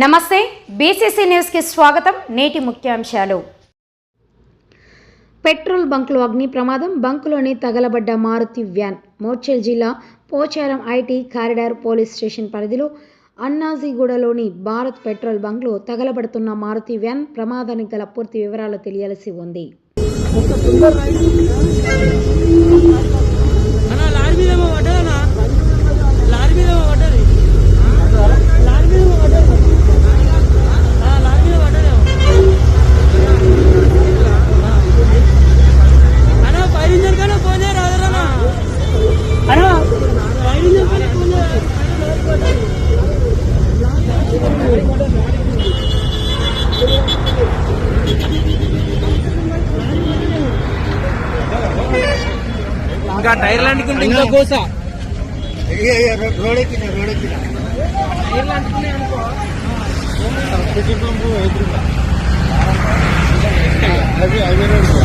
నమస్తే బీసీసీ న్యూస్కి స్వాగతం. నేటి ముఖ్యాంశాలు. పెట్రోల్ బంకులో అగ్ని ప్రమాదం బంకులోని తగలబడ్డ మారుతి వ్యాన్. మోర్చల్ జిల్లా Pocharam IT corridor police station పరిధిలో అన్నాజీగూడలోని భారత్ పెట్రోల్ బంక్లో తగలబడుతున్న మారుతి వ్యాన్ ప్రమాదానికి గల పూర్తి వివరాలు తెలియాల్సి ఉంది. ఇంకా టైర్లు అంటుకుంటే ఇంకా కోస రోడ్ ఎక్కిన రోడ్ ఎక్కిన టైర్లు అంటుకున్నాయి అనుకో పెట్రోల్ పంపు ఎదురుగా అది హైవే రోడ్